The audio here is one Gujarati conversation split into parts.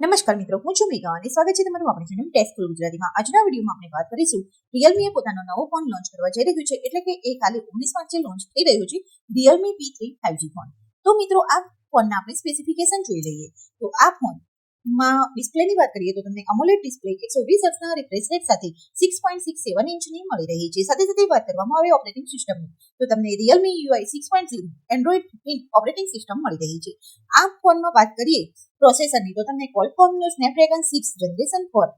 નમસ્કાર મિત્રો, હું છું મેગા અને સ્વાગત છે તમારું આપણી ચેનલ ટેસ્ટ ફૂલ ગુજરાતીમાં. આજના વિડીયોમાં આપણે વાત કરીશું રિયલમીએ પોતાનો નવો ફોન લોન્ચ કરવા જઈ રહ્યું છે, એટલે કે એ કાલે ઓગણીસ માર્ચે લોન્ચ થઈ રહ્યું છે Realme P three five G phone તો મિત્રો, આ ફોનના આપણે સ્પેસિફિકેશન જોઈ લઈએ. તો આ ફોન માં ડિસ્પ્લેની વાત કરીએ તો તમને અમોલેડ ડિસ્પ્લે એકસો વીસ હર્ટ્ઝના રિફ્રેશ રેટ સાથે સિક્સ પોઈન્ટ સિક્સ સેવન ઇંચની મળી રહી છે. સાથે સાથે વાત કરવામાં આવે ઓપરેટિંગ સિસ્ટમની તો તમને Realme UI six point zero Android fifteen operating system મળી રહી છે. આ ફોનમાં વાત કરીએ પ્રોસેસરની તો તમને કોલકોમનું સ્નેપડ્રેગન સિક્સ જનરેશન ફોર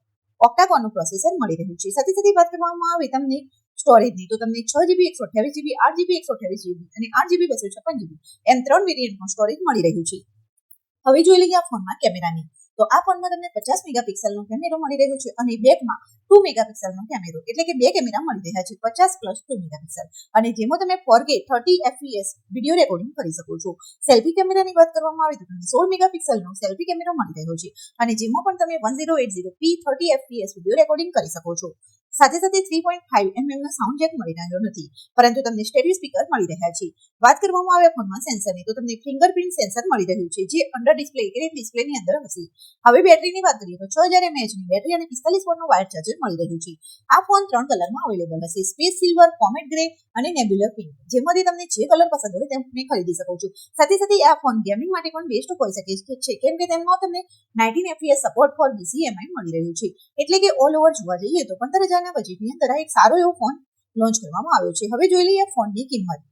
ઓક્ટાકોનનું પ્રોસેસર મળી રહ્યું છે. સાથે સાથે વાત કરવામાં આવે તમને સ્ટોરેજની તો તમને છ જીબી એકસો અઠ્યાવીસ જીબી આઠ જીબી એકસો અઠ્યાવીસ જીબી અને આઠ જીબી બસો છપ્પન જીબી એમ ત્રણ વેરિયન્ટનું સ્ટોરેજ મળી રહ્યું છે. હવે જોઈ લઈએ આ ફોનમાં કેમેરાની તો આ ફોનમાં તમને પચાસ મેગાપિક્સલનો કેમેરો મળી રહ્યો છે અને બેકમાં ટુ મેગાપિક્સલનો કેમેરો. એટલે કે બે કેમેરા મળી રહ્યા છે, પચાસ પ્લસ ટુ મેગાપિક્સલ. અને જેમાં તમે ફોર કે થર્ટી એફપીએસ વીડિયો રેકોર્ડિંગ કરી શકો છો. સેલ્ફી કેમેરાની વાત કરવામાં આવે તો તમને સોળ મેગાપિક્સલનો સેલ્ફી કેમેરો મળી રહ્યો છે. અને જેમાં પણ તમે one zero eight zero P thirty FPS video recording કરી શકો છો. સાથે સાથે થ્રી પોઈન્ટ ફાઈવ એમએમનો સાઉન્ડ જેક મળી રહ્યો નથી. પરંતુ તમને સ્ટેરિયો સ્પીકર મળી રહ્યા છે. વાત કરવામાં આવે ફોનમાં સેન્સરની તો તમને ફિંગરપ્રિન્ટ સેન્સર મળી રહ્યું છે, જે અંડર ડિસ્પ્લે ડિસ્પ્લે ડિસ્પ્લેની અંદર હશે. હવે બેટરીની વાત કરીએ, તો છ હજાર એમએચની બેટરી અને પિસ્તાલીસ વોટનું વાયર ચાર્જર મળી રહ્યું છે. આ ફોન ત્રણ કલરમાં અવેલેબલ હશે સ્પેસ સિલ્વર કોમેટ ગ્રે અને નેબ્યુલર પિંક જેમાંથી તમને જે કલર પસંદ હોય તેમ ખરીદી શકો છો. સાથે સાથે આ ફોન ગેમિંગ માટે પણ બેસ્ટ હોઈ શકે છે કેમ કે તેમાં તમને nineteen FPS support for BGMI મળી રહ્યું છે. એટલે કે ઓલ ઓવર જોવા જઈએ તો પંદર હજારના બજેટની અંદર એક સારો એવો ફોન લોન્ચ કરવામાં આવ્યો છે. હવે જોઈ લઈએ ફોનની કિંમત.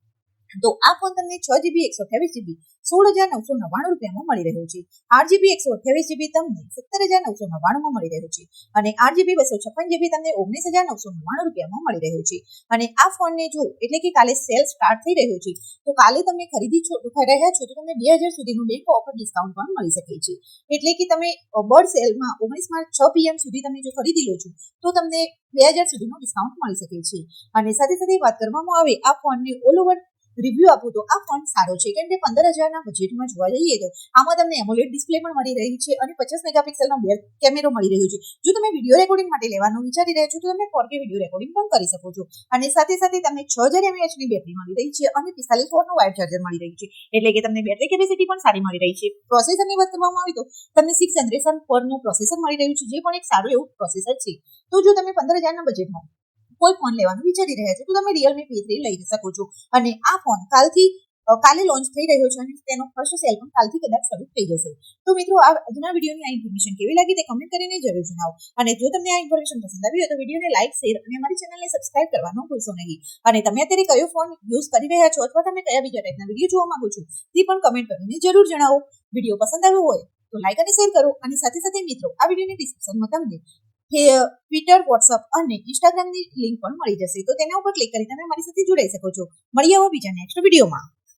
તો આ ફોન તમને છ જીબી એકસો અઠ્યાવીસ જીબી સોળ હજાર નવસો નવ્વાણું રૂપિયામાં મળી રહ્યો છે. આઠ જીબી એકસો અઠ્યાવીસ જીબી તમને સત્તર હજાર નવસો નવ્વાણુંમાં મળી રહ્યો છે. અને આઠ જીબી બસો છપ્પન જીબી તમને ઓગણીસ હજાર નવસો નવ્વાણું રૂપિયામાં મળી રહ્યો છે. અને આ ફોનને જો, એટલે કે કાલે સેલ સ્ટાર્ટ થઈ રહ્યો છે, તો કાલે તમે ખરીદી રહ્યા છો, તો તમને બે હજાર સુધીનું બેંક ઓફર ડિસ્કાઉન્ટ પણ મળી શકે છે. એટલે કે તમે બર્ડ સેલમાં ઓગણીસ માર્ચ છ પીએમ સુધી તમે જો ખરીદી લો છો, તો તમને બે હજાર સુધીનું ડિસ્કાઉન્ટ મળી શકે છે. અને સાથે સાથે વાત કરવામાં આવે, આ ફોનને ઓલ ઓવર રિવ્યુ આપું તો આ ફોન સારો છે. કેમ કે પંદર હજારના બજેટમાં જોવા જઈએ તો આમાં તમને એમોલેડ ડિસ્પ્લે પણ મળી રહી છે અને પચાસ મેગાપિક્સલનો બેર કેમેરો મળી રહ્યો છે. જો તમે વીડિયો રેકોર્ડિંગ માટે લેવાનું વિચારી રહ્યા છો, તો તમે ફોર કે વીડિયો રેકોર્ડિંગ પણ કરી શકો છો. અને સાથે સાથે તમને છ હજાર એમએચની બેટરી મળી રહી છે અને પિસ્તાલીસ વોટનું વાયર ચાર્જર મળી રહ્યું છે. એટલે કે તમને બેટરી કેપેસિટી પણ સારી મળી રહી છે. પ્રોસેસરની વાત કરવામાં આવે તો તમને સિક્સ જનરેશન પરનું પ્રોસેસર મળી રહ્યું છે, જે પણ એક સારું એવું પ્રોસેસર છે. તો જો તમે પંદર હજારના બજેટમાં કોઈ ફોન લેવાનું વિચારી રહ્યા છો, તો તમે રિયલમી પી થ્રી લઈ શકો છો. અને આ ફોન કાલથી કાલે લોન્ચ થઈ રહ્યો છે અને તેનો ફર્સ્ટ સેલ પણ કાલથી કદાચ શરૂ થઈ જશે. તો મિત્રો, આ આજના વિડીયોની આ ઇન્ફોર્મેશન કેવી લાગી તે કમેન્ટ કરીને જરૂર જણાવો. અને જો તમને આ ઇન્ફોર્મેશન પસંદ આવી હોય તો વિડીયોને લાઇક શેર અને અમારી ચેનલને સબસ્ક્રાઇબ કરવાનું ભૂલશો નહીં. અને તમે અત્યારે કયો ફોન યુઝ કરી રહ્યા છો અથવા તમે કયા બીજા ટાઈપના વીડિયો જોવા માંગો છો, તે પણ કમેન્ટ કરીને જરૂર જણાવો. વીડિયો પસંદ આવ્યો હોય તો લાઇક અને શેર કરો. અને સાથે સાથે મિત્રો, આ વિડીયોની ડિસ્ક્રિપ્શનમાં તમને ટ્વિટર વોટ્સઅપ અને ઇન્સ્ટાગ્રામની લિંક પણ મળી જશે. તો તેના ઉપર ક્લિક કરી તમે મારી સાથે જોડાઈ શકો છો. મળીએ હવે બીજા નેક્સ્ટ વિડીયોમાં